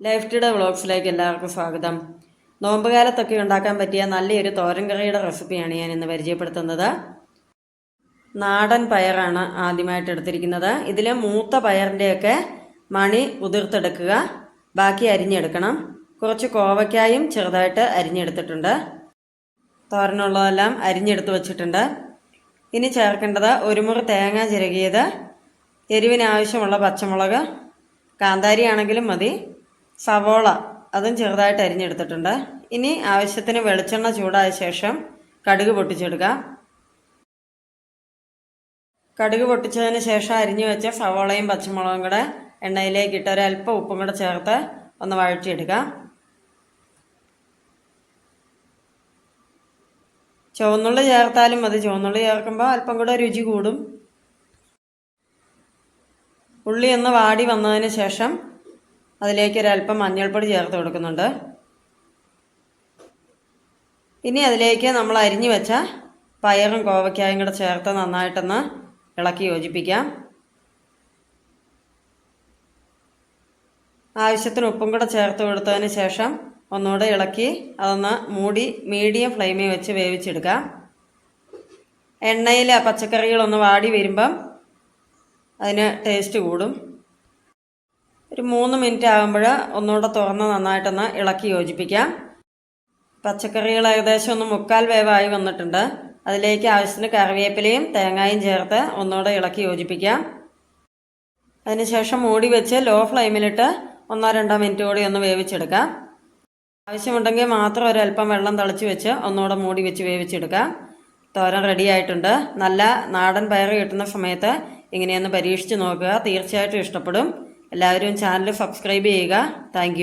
Life today വ്ളോഗ്സിലേക്ക് എല്ലാവർക്കും സ്വാഗതം. നോമ്പുകാലത്തൊക്കെ ഉണ്ടാക്കാൻ പറ്റിയ നല്ലൊരു തോരൻ കറിയുടെ റെസിപ്പിയാണ് ഞാൻ ഇന്ന് പരിചയപ്പെടുത്തുന്നത്. നാടൻ പയറാണ് ആദ്യമായിട്ട് എടുത്തിരിക്കുന്നത്. ഇതിൽ മൂത്ത പയറിന്റെയൊക്കെ മണി ഉതിർത്തെടുക്കുക. ബാക്കി അരിഞ്ഞെടുക്കണം. കുറച്ച് കോവയ്ക്കായും ചെറുതായിട്ട് അരിഞ്ഞെടുത്തിട്ടുണ്ട്. തോരനുള്ളതെല്ലാം അരിഞ്ഞെടുത്ത് വച്ചിട്ടുണ്ട്. ഇനി ചേർക്കേണ്ടത് ഒരു മുറി തേങ്ങ ചിരകിയത് എരിവിനാവശ്യമുള്ള പച്ചമുളക് കാന്താരി ആണെങ്കിലും മതി. സവോള അതും ചെറുതായിട്ട് അരിഞ്ഞെടുത്തിട്ടുണ്ട്. ഇനി ആവശ്യത്തിന് വെളിച്ചെണ്ണ ചൂടായ ശേഷം കടുക് പൊട്ടിച്ചെടുക്കുക കടുക് പൊട്ടിച്ചതിന് ശേഷം അരിഞ്ഞു വെച്ച സവോളയും പച്ചമുളകും കൂടെ എണ്ണയിലേക്ക് ഇട്ട് ഒരല്പം ഉപ്പും കൂടെ ചേർത്ത് ഒന്ന് വഴറ്റിയെടുക്കുക ചുവന്നുള്ളി ചേർത്താലും മതി. ചുവന്നുള്ളി ചേർക്കുമ്പോൾ അല്പം കൂടെ രുചി കൂടും. ഉള്ളി ഒന്ന് വാടി വന്നതിന് ശേഷം അതിലേക്ക് ഒരല്പം മഞ്ഞൾപ്പൊടി ചേർത്ത് കൊടുക്കുന്നുണ്ട്. ഇനി അതിലേക്ക് നമ്മൾ അരിഞ്ഞു വെച്ച പയറും കോവയ്ക്കായും കൂടെ ചേർത്ത് നന്നായിട്ടൊന്ന് ഇളക്കി യോജിപ്പിക്കാം. ആവശ്യത്തിന് ഉപ്പും കൂടെ ചേർത്ത് കൊടുത്തതിന് ശേഷം ഒന്നുകൂടെ ഇളക്കി അതൊന്ന് മൂടി മീഡിയം ഫ്ലെയിമിൽ വെച്ച് വേവിച്ചെടുക്കാം. എണ്ണയിൽ പച്ചക്കറികളൊന്ന് വാടി വരുമ്പം അതിന് ടേസ്റ്റ് കൂടും. ഒരു മൂന്ന് മിനിറ്റ് ആകുമ്പോൾ ഒന്നുകൂടെ തുറന്ന് നന്നായിട്ടൊന്ന് ഇളക്കി യോജിപ്പിക്കാം. പച്ചക്കറികൾ ഏകദേശം ഒന്ന് മുക്കാൽ വേവായി വന്നിട്ടുണ്ട്. അതിലേക്ക് ആവശ്യത്തിന് കറിവേപ്പിലയും തേങ്ങായും ചേർത്ത് ഒന്നുകൂടെ ഇളക്കി യോജിപ്പിക്കാം. അതിനുശേഷം മൂടി വെച്ച് ലോ ഫ്ലെയിമിലിട്ട് ഒന്നോ രണ്ടോ മിനിറ്റ് കൂടി ഒന്ന് വേവിച്ചെടുക്കാം. ആവശ്യമുണ്ടെങ്കിൽ മാത്രം ഒരല്പം വെള്ളം തിളച്ച് വെച്ച് ഒന്നുകൂടെ മൂടി വെച്ച് വേവിച്ചെടുക്കാം. തോരൻ റെഡി ആയിട്ടുണ്ട്. നല്ല നാടൻ പയർ കിട്ടുന്ന സമയത്ത് ഇങ്ങനെയൊന്ന് പരീക്ഷിച്ച് നോക്കുക. തീർച്ചയായിട്ടും ഇഷ്ടപ്പെടും. എല്ലാവരും ചാനൽ സബ്സ്ക്രൈബ് ചെയ്യുക. താങ്ക്